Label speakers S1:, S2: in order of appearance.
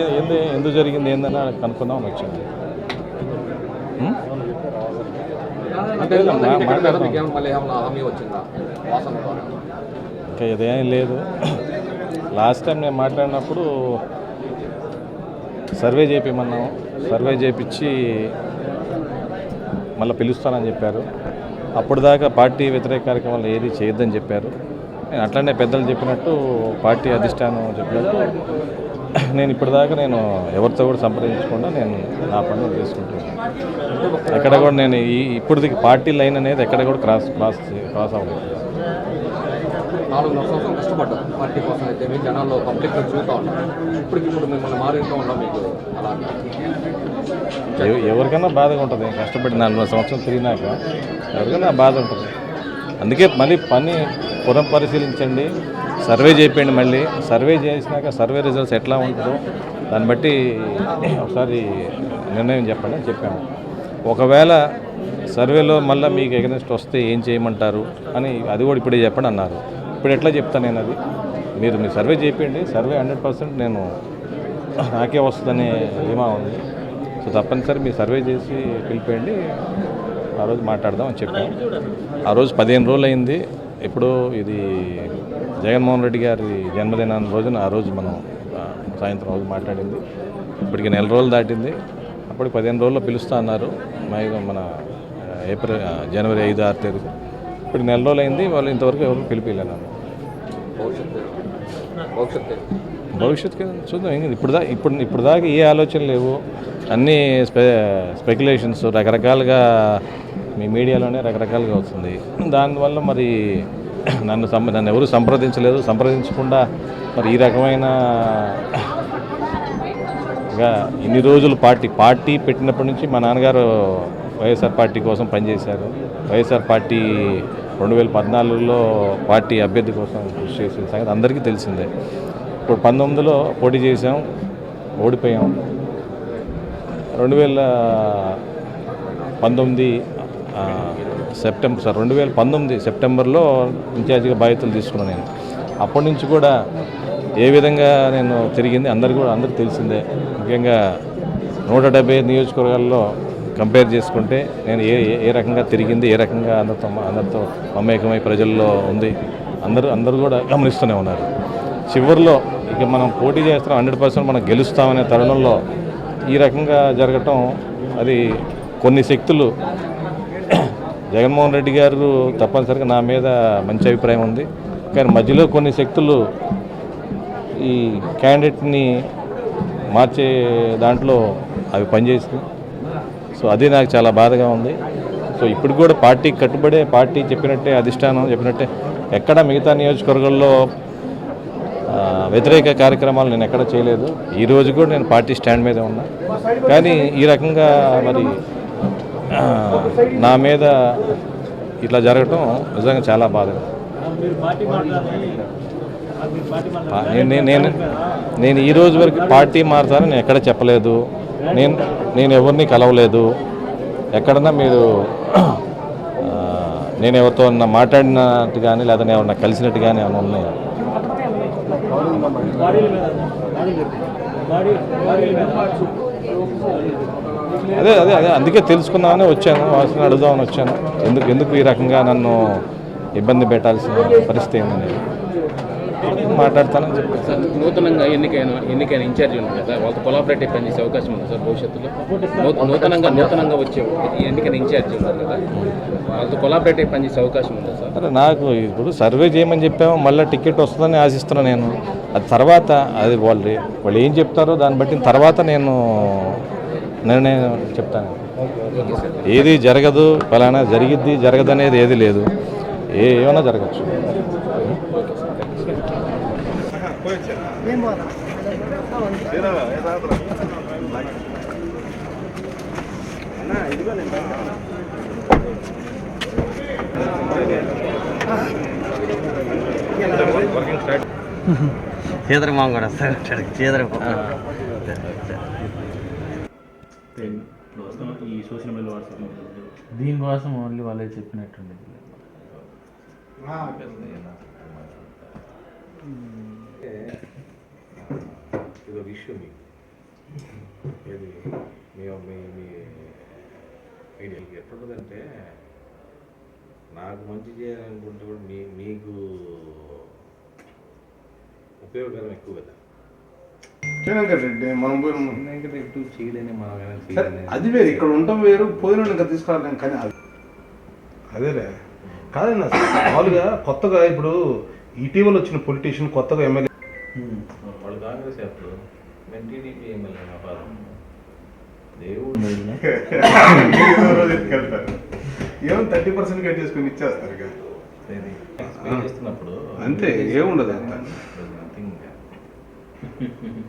S1: ఏంది? ఎందుకు జరిగింది? ఏందని కనుక్కుందామని వచ్చింది? ఇంకా ఇదేం లేదు. లాస్ట్ టైం నేను మాట్లాడినప్పుడు సర్వే చేపించమన్నాము సర్వే చేపించి మళ్ళీ పిలుస్తానని చెప్పారు. అప్పుడు దాకా పార్టీ వ్యతిరేక కార్యక్రమాలు ఏది చేయొద్దని చెప్పారు. నేను అట్లనే పెద్దలు చెప్పినట్టు పార్టీ అధిష్టానం చెప్పినట్టు నేను ఇప్పటిదాకా నేను ఎవరితో కూడా సంప్రదించకుండా నేను నా పనులు చేసుకుంటున్నాను. ఎక్కడ కూడా నేను ఈ ఇప్పుడు పార్టీ లైన్ అనేది ఎక్కడ కూడా క్రాస్ క్రాస్ క్రాస్ అవ్వలేదు.
S2: నాలుగున్నర సంవత్సరం కష్టపడ్డారు పార్టీ కోసం అయితే మీ జనాల్లో పబ్లిక్లో చూస్తూ ఉంటారు ఇప్పటికి ఇప్పుడు మిమ్మల్ని మారింటూ ఉన్నాం మీకు అలా
S1: ఎవ- ఎవరికైనా బాధగా ఉంటుంది. కష్టపడి నాలుగు సంవత్సరం తిరిగినాక ఎవరికైనా బాధ ఉంటుంది. అందుకే మళ్ళీ పని పురం పరిశీలించండి సర్వే చేయండి మళ్ళీ. సర్వే చేసినాక సర్వే రిజల్ట్స్ ఎట్లా ఉంటుందో దాన్ని బట్టి ఒకసారి నిర్ణయం చెప్పండి అని చెప్పాము ఒకవేళ సర్వేలో మళ్ళీ మీకు ఎగనెస్ట్ వస్తే ఏం చేయమంటారు అని అది కూడా ఇప్పుడే చెప్పండి అన్నారు. ఇప్పుడు ఎట్లా చెప్తాను నేను అది? మీరు మీ సర్వే చేయండి. సర్వే హండ్రెడ్ పర్సెంట్ నేను నాకే వస్తుందనే ధీమా ఉంది. సో తప్పనిసరి మీరు సర్వే చేసి పిలిపేయండి. ఆ రోజు మాట్లాడదాం అని చెప్పాను. ఆ రోజు పదిహేను రోజులు అయింది ఇప్పుడు ఇది జగన్మోహన్ రెడ్డి గారి జన్మదినాన్ని రోజున ఆ రోజు మనం సాయంత్రం రోజు మాట్లాడింది. ఇప్పటికి నెల రోజులు దాటింది. అప్పటికి పదిహేను రోజుల్లో పిలుస్తా అన్నారు. మన ఏప్రిల్ జనవరి ఐదు ఆరు తేదీ. ఇప్పుడు నెల రోజులు అయింది. వాళ్ళు ఇంతవరకు ఎవరు పిలిపిలేను
S2: భవిష్యత్తు భవిష్యత్తు
S1: భవిష్యత్తుకి చూద్దాం. ఏం ఇప్పుడు దా ఇప్పుడు ఇప్పుడు దాకా ఏ ఆలోచన లేవు. అన్నీ స్పె స్పెక్యులేషన్స్ రకరకాలుగా మీ మీడియాలోనే రకరకాలుగా వస్తుంది. దానివల్ల మరి నన్ను సం నన్ను ఎవరు సంప్రదించలేదు. సంప్రదించకుండా మరి ఈ రకమైన ఇన్ని రోజులు పార్టీ పార్టీ పెట్టినప్పటి నుంచి మా నాన్నగారు వైఎస్ఆర్ పార్టీ కోసం పనిచేశారు. వైఎస్ఆర్ పార్టీ రెండు వేల పద్నాలుగులో పార్టీ అభ్యర్థి కోసం కృషి చేసిన సంగతి అందరికీ తెలిసిందే. ఇప్పుడు పంతొమ్మిదిలో పోటీ చేసాం ఓడిపోయాం. రెండు వేల పంతొమ్మిది సెప్టెంబర్ సార్ రెండు వేల పంతొమ్మిది సెప్టెంబర్లో ఇన్ఛార్జిగా బాధ్యతలు తీసుకున్నాను నేను. అప్పటి నుంచి కూడా ఏ విధంగా నేను తిరిగింది అందరికీ కూడా అందరికి తెలిసిందే. ముఖ్యంగా నూట డెబ్బై ఐదు నియోజకవర్గాల్లో కంపేర్ చేసుకుంటే నేను ఏ ఏ- రకంగా తిరిగింది ఏ రకంగా అందరితో అందరితో మమేకమై ప్రజల్లో ఉంది అందరూ అందరూ కూడా గమనిస్తూనే ఉన్నారు. చివరిలో ఇక మనం పోటీ చేస్తాం హండ్రెడ్ పర్సెంట్ మనం గెలుస్తామనే తరుణంలో ఈ రకంగా జరగటం అది కొన్ని శక్తులు జగన్మోహన్ రెడ్డి గారు తప్పనిసరిగా నా మీద మంచి అభిప్రాయం ఉంది. కానీ మధ్యలో కొన్ని శక్తులు ఈ క్యాండిడేట్ని మార్చే దాంట్లో అవి పనిచేస్తుంది సో అది నాకు చాలా బాధగా ఉంది. సో ఇప్పుడు కూడా పార్టీకి కట్టుబడే పార్టీ చెప్పినట్టే అధిష్టానం చెప్పినట్టే ఎక్కడ మిగతా నియోజకవర్గాల్లో వ్యతిరేక కార్యక్రమాలు నేను ఎక్కడ చేయలేదు. ఈరోజు కూడా నేను పార్టీ స్టాండ్ మీదే ఉన్నా. కానీ ఈ రకంగా మరి నా మీద ఇట్లా జరగటం నిజంగా చాలా బాధ నేను నేను- నేను నేను ఈ రోజు వరకు పార్టీ మారుతానని నేను ఎక్కడ చెప్పలేదు నేను నేను ఎవరిని కలవలేదు ఎక్కడన్నా మీరు నేను ఎవరితో అన్నా మాట్లాడినట్టు కానీ లేదా నేను ఎవరన్నా కలిసినట్టు కానీ ఏమైనా ఉన్నాయా అదే అదే అదే. అందుకే తెలుసుకుందామని వచ్చాను. వాసన అడుగుదామని వచ్చాను. ఎందుకు ఎందుకు ఈ రకంగా నన్ను ఇబ్బంది పెట్టాల్సిన పరిస్థితి ఏందనేది మాట్లాడతానని చెప్పాను.
S3: సార్ నూతనంగా ఎన్నికైన ఎన్నికైన ఇన్ఛార్జ్ ఉన్నారు కదా వాళ్ళతో కొలాబరేటివ్ పనిచేసే అవకాశం ఉంది సార్ భవిష్యత్తులో? నూతనంగా నూతనంగా వచ్చే ఎన్నికైన ఇన్ఛార్జ్ ఉన్నారు కదా వాళ్ళతో కొలాబరేటివ్ పనిచేసే అవకాశం ఉందా సార్?
S1: నాకు ఇప్పుడు సర్వే చేయమని చెప్పాము. మళ్ళీ టికెట్ వస్తుందని ఆశిస్తున్నాను నేను. అది తర్వాత అది వాళ్ళు వాళ్ళు ఏం చెప్తారో దాన్ని బట్టి తర్వాత నేను నిర్ణయం చెప్తాను. ఏది జరగదు ఫలానా జరిగిద్ది జరగదనేది ఏది లేదు. ఏ ఏమైనా జరగచ్చు.
S4: చీదర మామ. కూడా వస్తాడు. చీదర
S5: దీనికోసం ఓన్లీ వాళ్ళే చెప్పినట్టుండేది
S1: ఇది ఒక ఇష్యూ మీకు. ఇది మీ మీ మీ ఐడియా. ఎట్లుంటుందంటే నాకు మంచి చేయాలనుకుంటే కూడా మీ మీకు ఉపయోగకరం ఎక్కువ కదా.
S6: మనం పోయిన
S1: చేయలేని మా
S6: సరే, అది వేరు ఇక్కడ ఉండటం వేరు పోయిన ఇంకా తీసుకురాలేం కానీ అది. అదేలే. కాదన్న మామూలుగా కొత్తగా ఇప్పుడు ఇటీవల వచ్చిన పొలిటీషియన్ కొత్తగా ఎమ్మెల్యే
S1: వాళ్ళు కాంగ్రెస్ అప్పుడు టీడీపీ ఎమ్మెల్యే దేవుడు.
S6: ఏమో థర్టీ పర్సెంట్ కట్ చేసుకుని ఇచ్చేస్తారు అంతే ఏముండదు అంత.
S1: నథింగ్.